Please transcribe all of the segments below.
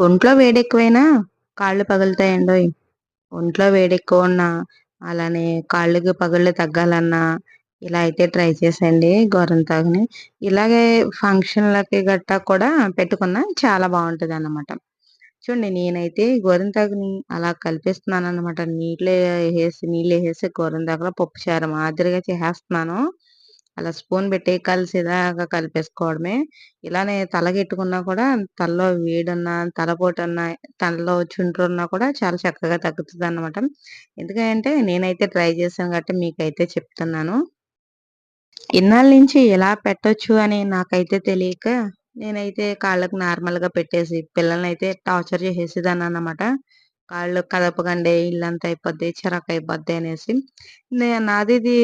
ఒంట్లో వేడెక్కువైనా కాళ్ళు పగులుతాయండోయ్. ఒంట్లో వేడెక్కువ ఉన్నా, అలానే కాళ్ళకి పగుళ్ళు తగ్గాలన్నా, ఇలా అయితే ట్రై చేసాండి గోరం తాగుని ఇలాగే ఫంక్షన్‌లకి గట్టా కూడా పెట్టుకున్నా చాలా బాగుంటుంది అన్నమాట చూడండి నేనైతే గోరింటాకుని అలా కలిపిస్తున్నాను అన్నమాట నీళ్ళు వేసి నీళ్ళు ఏసేసి నీళ్ళేసేసి పప్పు చారు మాదిరిగా చేసేస్తున్నాను. అలా స్పూన్ పెట్టి కలిసేదాకా కలిపేసుకోవడమే. ఇలానే తలకెట్టుకున్నా కూడా తలలో వేడున్నా, తలపోటున్నా, తలలో చుండ్రున్నా కూడా చాలా చక్కగా తగ్గుతదనమాట. ఎందుకంటే నేనైతే ట్రై చేశాను కాబట్టి మీకైతే చెప్తున్నాను. ఇన్నాళ్ళ నుంచి ఎలా పెట్టొచ్చు అని నాకైతే తెలియక నేనైతే కాళ్ళకి నార్మల్‌గా పెట్టేసి పిల్లలనైతే టార్చర్ చేసేదాన్ని చేసేసేదాన్ననమాట. కాళ్ళు కదపకండి ఇల్లంతా అయిపోద్ది, చిరాకయిపోద్ది అనేసి. నాది ఇది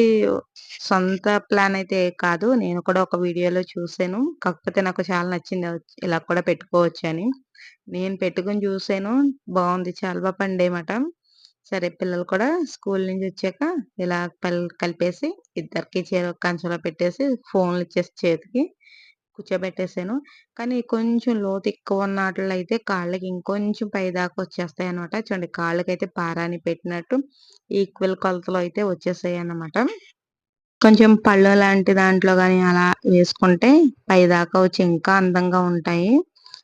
సొంత ప్లాన్ అయితే కాదు. నేను కూడా ఒక వీడియోలో చూసాను. కాకపోతే నాకు చాలా నచ్చింది. ఇలా కూడా పెట్టుకోవచ్చని. నేను పెట్టుకొని చూసాను. బాగుంది చాలా బాగా పండేమాట సరే పిల్లలు కూడా స్కూల్ నుంచి వచ్చాక ఇలా కలిపేసి ఇద్దరికి చేరు కంచంలో పెట్టేసి ఫోన్‌లు ఇచ్చేసి చేతికి కూర్చోబెట్టేసాను. కానీ కొంచెం లోతు ఎక్కువ ఉన్న అయితే కాళ్ళకి ఇంకొంచెం పైదాకా వచ్చేస్తాయన్నమాట. చూడండి కాళ్ళకైతే పారాని పెట్టినట్టు ఈక్వల్ కొలతలో అయితే వచ్చేసాయన్నమాట. కొంచెం పళ్ళు లాంటి దాంట్లో కానీ అలా వేసుకుంటే పైదాకా వచ్చి ఇంకా అందంగా ఉంటాయి.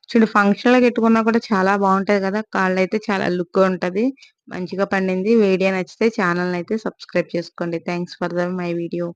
చూడు ఫంక్షన్లో పెట్టుకున్నా కూడా చాలా బాగుంటుంది కదా! కాళ్ళు అయితే చాలా లుక్ ఉంటది. మంచిగా పండింది. వీడియో నచ్చితే ఛానెల్‌నైతే సబ్స్క్రైబ్ చేసుకోండి. Thanks for the my video.